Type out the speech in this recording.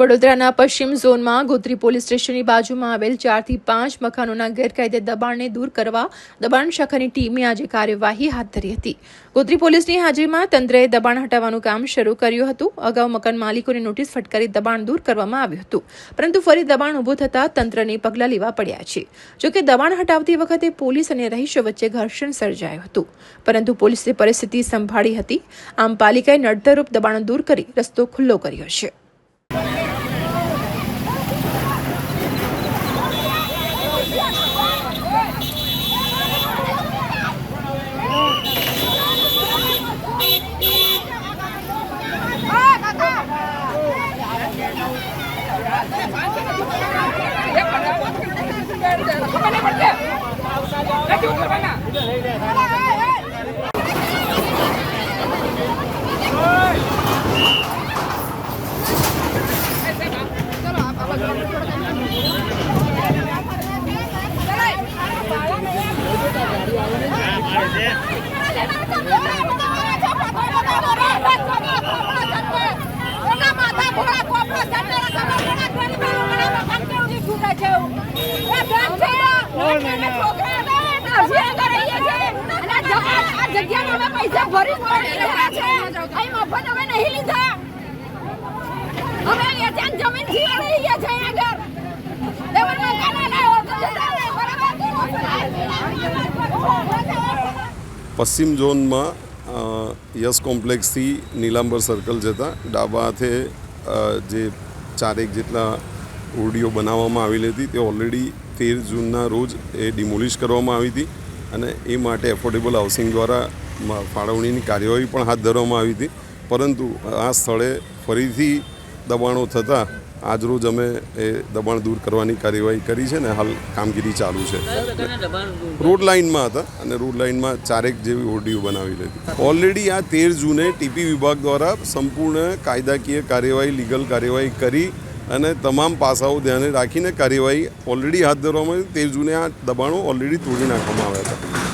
વડોદરાના પશ્ચિમ ઝોનમાં ગોત્રી પોલીસ સ્ટેશનની બાજુમાં આવેલ ચારથી પાંચ મકાનોના ગેરકાયદે દબાણને દૂર કરવા દબાણ શાખાની ટીમે આજે કાર્યવાહી હાથ ધરી હતી. ગોત્રી પોલીસની હાજરીમાં તંત્રએ દબાણ હટાવવાનું કામ શરૂ કર્યું હતું. અગાઉ મકાન માલિકોને નોટિસ ફટકારી દબાણ દૂર કરવામાં આવ્યું હતું. પરંતુ ફરી દબાણ ઊભું થતાં તંત્રને પગલાં લેવા પડ્યા છે. જોકે દબાણ હટાવતી વખતે પોલીસ અને રહીશો વચ્ચે ઘર્ષણ સર્જાયું હતું. પરંતુ પોલીસે પરિસ્થિતિ સંભાળી હતી. આમ પાલિકાએ નડતરરૂપ દબાણો દૂર કરી રસ્તો ખુલ્લો કર્યો છે. Yeah. પૈસા ભરી છે. મફત અમે નહીં લીધા. અમે વેચાણ જમીન છીએ રહીએ છે આગળ. દેવર કાના લાવો તો રહે, બરાબર? પશ્ચિમ ઝોનમાં યસ કોમ્પ્લેક્સથી નીલાંબર સર્કલ જતાં ડાબા હાથે જે ચારેક જેટલા ઓરડીઓ બનાવવામાં આવેલી હતી તે ઓલરેડી તેર જૂનના રોજ એ ડિમોલિશ કરવામાં આવી હતી. અને એ માટે એફોર્ડેબલ હાઉસિંગ દ્વારા ફાળવણીની કાર્યવાહી પણ હાથ ધરવામાં આવી હતી. પરંતુ આ સ્થળે ફરીથી દબાણો થતાં આજરોજ અમે એ દબાણ દૂર કરવાની કાર્યવાહી કરી છે ને હાલ કામગીરી ચાલુ છે. રોડ લાઇનમાં હતા અને રોડ લાઇનમાં ચારેક જેવી ઓરડીઓ બનાવી લીધી ઓલરેડી આ તેર જૂને ટીપી વિભાગ દ્વારા સંપૂર્ણ કાયદાકીય કાર્યવાહી લીગલ કાર્યવાહી કરી અને તમામ પાસાઓ ધ્યાને રાખીને કાર્યવાહી ઓલરેડી હાથ ધરવામાં આવી. તે જૂને આ દબાણો ઓલરેડી તોડી નાખવામાં આવ્યા હતા.